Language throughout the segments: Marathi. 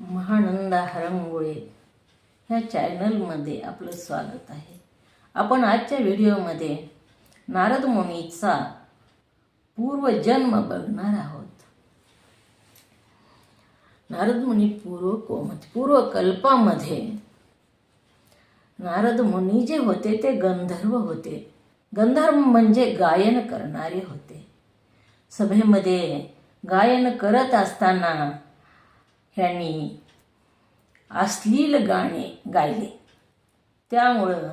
महानंदा हरंगुळे ह्या चॅनलमध्ये आपलं स्वागत आहे. आपण आजच्या व्हिडिओमध्ये नारद मुनीचा पूर्वजन्म बघणार आहोत. नारद मुनी पूर्व कोम- पूर्वकल्पामध्ये नारद मुनी जे होते ते गंधर्व होते. गंधर्व म्हणजे गायन करणारे होते. सभेमध्ये गायन करत असताना ह्यांनी अश्लील गाणे गायले. त्यामुळं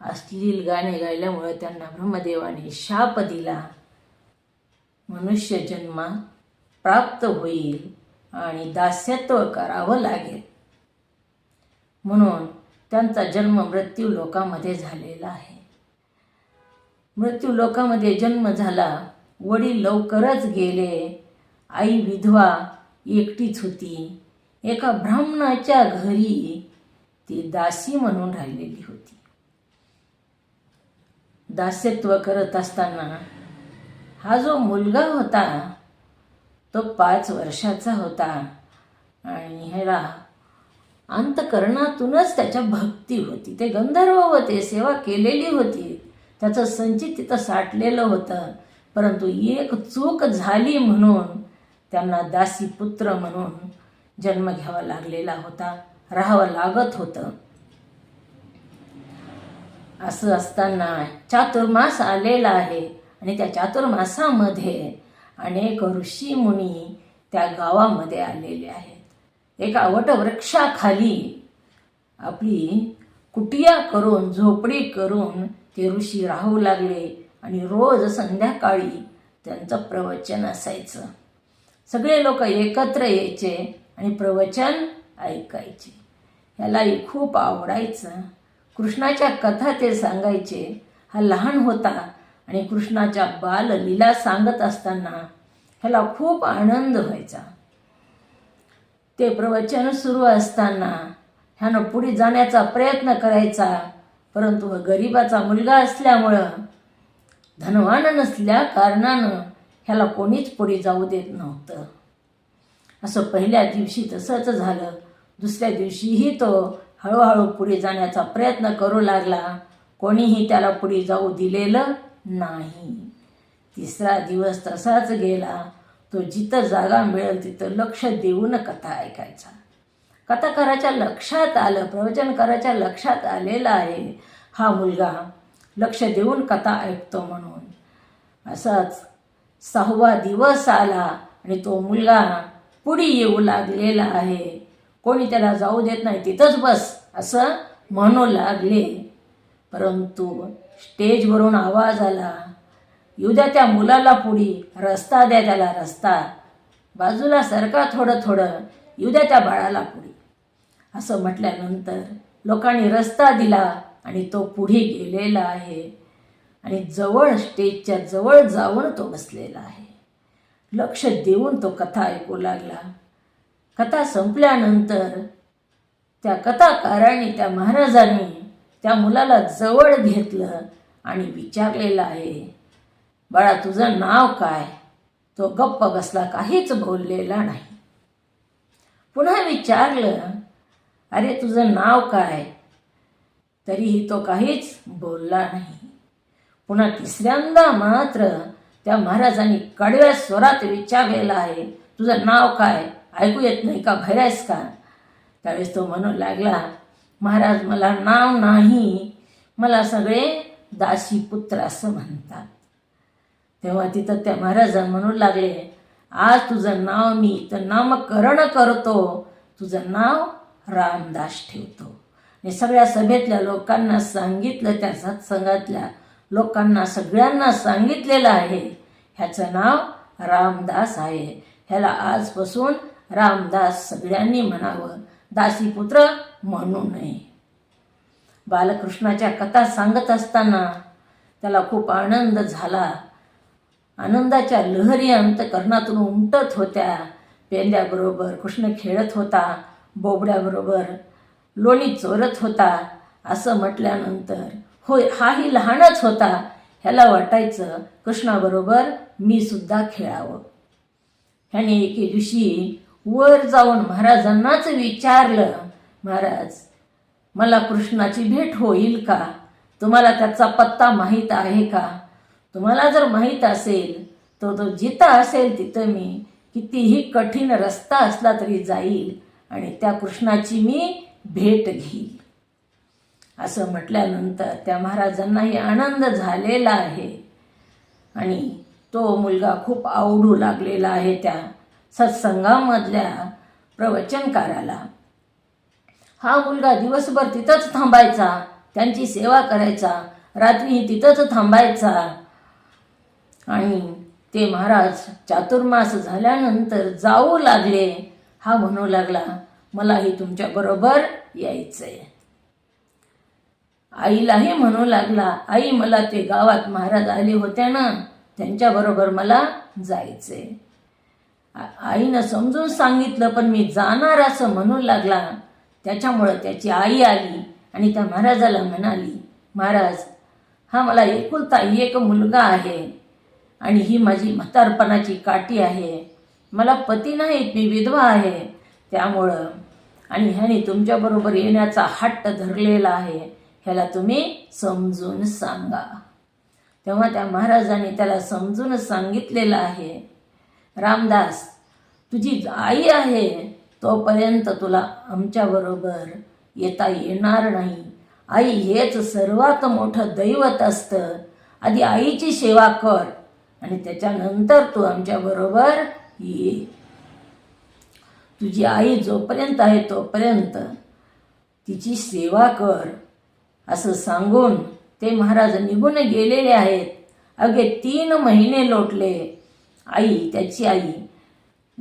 अश्लील गाणे गायल्यामुळं त्यांना ब्रह्मदेवाने शाप दिला. मनुष्य जन्म प्राप्त होईल आणि दास्यत्व करावं लागेल. म्हणून त्यांचा जन्म मृत्यू लोकामध्ये झालेला आहे. मृत्यू लोकामध्ये जन्म झाला वडील लवकरच गेले आई विधवा एकटीच होती. एका ब्राह्मणाच्या घरी ती दासी म्हणून राहिलेली होती. दास्यत्व करत असताना हा जो मुलगा होता तो पाच वर्षाचा होता आणि ह्याला अंतकरणातूनच त्याच्या भक्ती होती. ते गंधर्व होते सेवा केलेली होती. त्याचं संचित तिथं साठलेलं होतं. परंतु एक चूक झाली म्हणून त्यांना दासी पुत्र म्हणून जन्म घ्यावा लागलेला होता राहावं लागत होतं. असं असताना चातुर्मास आलेला आहे आणि त्या चातुर्मासामध्ये अनेक ऋषी मुनी त्या गावामध्ये आलेले आहेत. एका वटवृक्षाखाली आपली कुटिया करून झोपडी करून ते ऋषी राहू लागले आणि रोज संध्याकाळी त्यांचं प्रवचन असायचं. सगळे लोक एकत्र यायचे आणि प्रवचन ऐकायचे. ह्यालाही खूप आवडायचं. कृष्णाच्या कथा ते सांगायचे. हा लहान होता आणि कृष्णाच्या बाललीला सांगत असताना ह्याला खूप आनंद व्हायचा. ते प्रवचन सुरू असताना ह्यानं पुढे जाण्याचा प्रयत्न करायचा. परंतु गरिबाचा मुलगा असल्यामुळं धनवान नसल्या कारणानं ह्याला कोणीच पुढे जाऊ देत नव्हतं. असं पहिल्या दिवशी तसंच झालं. दुसऱ्या दिवशीही तो हळूहळू पुढे जाण्याचा प्रयत्न करू लागला. कोणीही त्याला पुढे जाऊ दिलेलं नाही. तिसरा दिवस तसाच गेला. तो जिथं जागा मिळेल तिथं लक्ष देऊन कथा ऐकायचा. कथाकाराच्या लक्षात आलं प्रवचनकाराच्या लक्षात आलेला आहे हा मुलगा. लक्ष देऊन कथा ऐकतो म्हणून. असाच सहावा दिवस आला आणि तो मुलगा पुढे येऊ लागलेला आहे. कोणी त्याला जाऊ देत नाही तिथंच बस असं म्हणू लागले. परंतु स्टेजवरून आवाज आला येऊ द्या त्या मुलाला पुढी रस्ता द्या त्याला रस्ता. बाजूला सरका थोडं थोडं येऊ द्या त्या बाळाला पुढे. असं म्हटल्यानंतर लोकांनी रस्ता दिला आणि तो पुढे गेलेला आहे. आणि जवळ स्टेजच्या जवळ जाऊन तो बसलेला आहे. लक्ष देऊन तो कथा ऐकू लागला. कथा संपल्यानंतर त्या कथाकाराने त्या महाराजांनी त्या मुलाला जवळ घेतलं आणि विचारलेलं आहे बाळा तुझं नाव काय? तो गप्प बसला काहीच बोललेला नाही. पुन्हा विचारलं अरे तुझं नाव काय? तरीही तो काहीच बोलला नाही. पुन्हा तिसऱ्यांदा मात्र त्या महाराजांनी कडव्या स्वरात विचारलेलं आहे तुझं नाव काय? ऐकू येत नाही का? भैरायस का? त्यावेळेस तो म्हणू लागला महाराज मला नाव नाही. मला सगळे दासी पुत्र असं म्हणतात. तेव्हा तिथं त्या महाराजां म्हणू लागले आज तुझं नाव मी तर नामकरण करतो. तुझं नाव रामदास ठेवतो. आणि सगळ्या सभेतल्या लोकांना सांगितलं त्या सत्संगातल्या लोकांना सगळ्यांना सांगितलेलं आहे. ह्याचं नाव रामदास आहे. ह्याला आजपासून रामदास सगळ्यांनी म्हणावं. दासीपुत्र म्हणू नये बालकृष्णाच्या कथा सांगत असताना त्याला खूप आनंद झाला. आनंदाच्या लहरी अंतकरणातून उमटत होत्या. पेंद्याबरोबर कृष्ण खेळत होता. बोबड्याबरोबर लोणी चोरत होता. असं म्हटल्यानंतर होय हाही लहानच होता ह्याला वाटायचं कृष्णाबरोबर मी सुद्धा खेळावं. ह्याने एके दिवशी वर जाऊन महाराजांनाच विचारलं महाराज मला कृष्णाची भेट होईल का? तुम्हाला त्याचा पत्ता माहीत आहे का? तुम्हाला जर माहीत असेल तो तो जिथं असेल तिथं मी कितीही कठीण रस्ता असला तरी जाईल आणि त्या कृष्णाची मी भेट घेईल. असं म्हटल्यानंतर त्या महाराजांनाही आनंद झालेला आहे. आणि तो मुलगा खूप आवडू लागलेला आहे त्या सत्संगामधल्या प्रवचनकाराला. हा मुलगा दिवसभर तिथंच थांबायचा त्यांची सेवा करायचा रात्री तिथंच थांबायचा. आणि ते महाराज चातुर्मास झाल्यानंतर जाऊ लागले. हा म्हणू लागला मलाही तुमच्याबरोबर यायचं आहे आईलाही म्हणू लागला आई मला ते गावात महाराज आले होते ना त्यांच्याबरोबर मला जायचे. आईनं समजून सांगितलं पण मी जाणार असं म्हणू लागला. त्याच्यामुळं त्याची आई आली आणि त्या महाराजाला म्हणाली महाराज हा मला एकुलता एक मुलगा आहे आणि ही माझी म्हातारपणाची काठी आहे. मला पती नाहीत मी विधवा आहे. त्यामुळं आणि ह्याने तुमच्याबरोबर येण्याचा हट्ट धरलेला आहे. ह्याला तुम्ही समजून सांगा. तेव्हा त्या महाराजांनी त्याला समजून सांगितलेलं आहे. रामदास तुझी आई आहे तोपर्यंत तुला आमच्याबरोबर येता येणार नाही. आई हेच सर्वात मोठं दैवत असतं. आधी आईची सेवा कर आणि त्याच्यानंतर तू आमच्याबरोबर ये. तुझी आई जोपर्यंत आहे तोपर्यंत तिची सेवा कर. असं सांगून ते महाराज निघून गेलेले आहेत. अगे तीन महिने लोटले. आई त्याची आई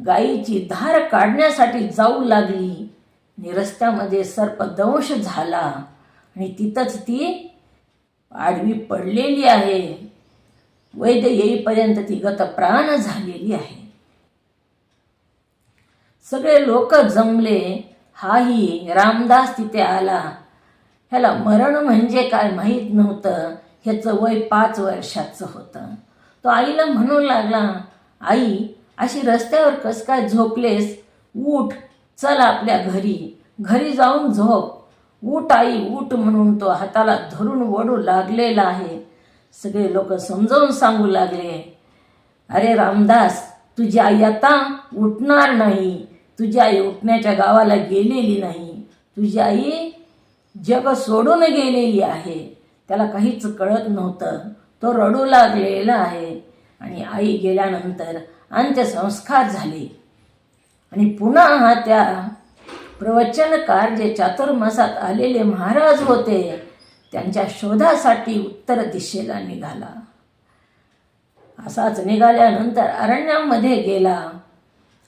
गाईची धार काढण्यासाठी जाऊ लागली. आणि रस्त्यामध्ये सर्पदंश झाला आणि तिथंच ती आडवी पडलेली आहे. वैद्य येईपर्यंत ती गतप्राण झालेली आहे. सगळे लोक जमले. हाही रामदास तिथे आला. ह्याला मरण म्हणजे काय माहीत नव्हतं. ह्याचं वय पाच वर्षाचं होतं. तो आईला म्हणू लागला आई अशी रस्त्यावर कस काय झोपलेस? उठ चल आपल्या घरी. घरी जाऊन झोप. उठ आई उठ म्हणून तो हाताला धरून वडू लागलेला आहे. सगळे लोक समजावून सांगू लागले अरे रामदास तुझी आई आता उठणार नाही. तुझी आई उठण्याच्या गावाला गेलेली नाही. तुझी आई जग सोडून गेलेली आहे. त्याला काहीच कळत नव्हतं. तो रडू लागलेला आहे. आणि आई गेल्यानंतर अंत्यसंस्कार झाले. आणि पुन्हा हा त्या प्रवचनकार जे चातुर्मासात आलेले महाराज होते. त्यांच्या शोधासाठी उत्तर दिशेला निघाला. असाच निघाल्यानंतर अरण्यामध्ये गेला.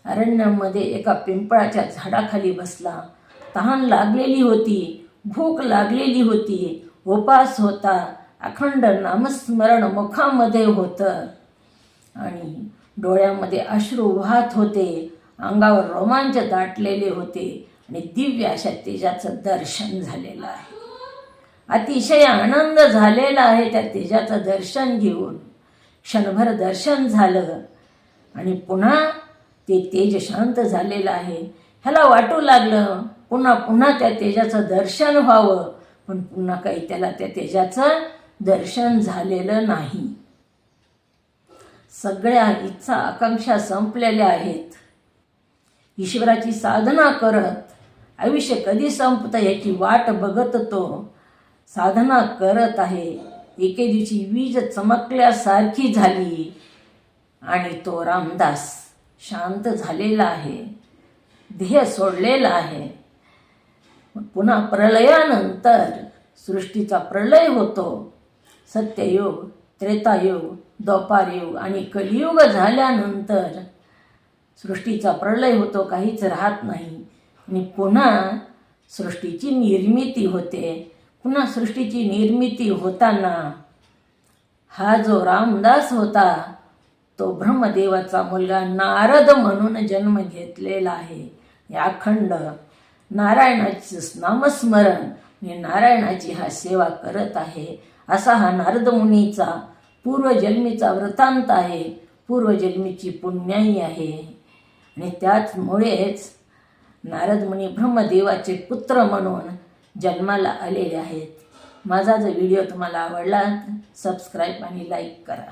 अरण्यामध्ये एका पिंपळाच्या झाडाखाली बसला. तहान लागलेली होती. भूक लागलेली होती. उपास होता. अखंड नामस्मरण मुखामध्ये होतं. आणि डोळ्यामध्ये अश्रू वाहत होते. अंगावर रोमांच दाटलेले होते. आणि दिव्य अशा तेजाचं दर्शन झालेलं आहे. अतिशय आनंद झालेला आहे त्या तेजाचं दर्शन घेऊन. क्षणभर दर्शन झालं. आणि पुन्हा ते तेज शांत झालेलं आहे. ह्याला वाटू लागलं. पुन्हा पुन्हा त्या तेजाचं दर्शन व्हावं. पण पुन्हा काही त्याला त्या तेजाचं दर्शन झालेलं नाही. सगळ्या इच्छा आकांक्षा संपलेल्या आहेत. ईश्वराची साधना करत आयुष्य कधी संपतं याची वाट बघत तो साधना करत आहे. एके दिवशी वीज चमकल्यासारखी झाली आणि तो रामदास शांत झालेला आहे. ध्येय सोडलेला आहे. पुन्हा प्रलयानंतर सृष्टीचा प्रलय होतो. सत्ययुग त्रेतायुग द्वापारयुग आणि कलियुग झाल्यानंतर सृष्टीचा प्रलय होतो काहीच राहत नाही. आणि पुन्हा सृष्टीची निर्मिती होते. पुन्हा सृष्टीची निर्मिती होताना हा जो रामदास होता तो ब्रह्मदेवाचा मुलगा नारद म्हणून जन्म घेतलेला आहे. या अखंड नारायणाचं नामस्मरण मी नारायणाची हा सेवा करत आहे. असा हा नारद मुनीचा पूर्वजन्मीचा वृत्तांत आहे. पूर्वजन्मीची पुण्याई आहे. आणि त्याचमुळेच नारद मुनी ब्रह्मदेवाचे पुत्र म्हणून जन्माला आलेले आहेत. माझा जर व्हिडिओ तुम्हाला आवडला सबस्क्राईब आणि लाईक करा.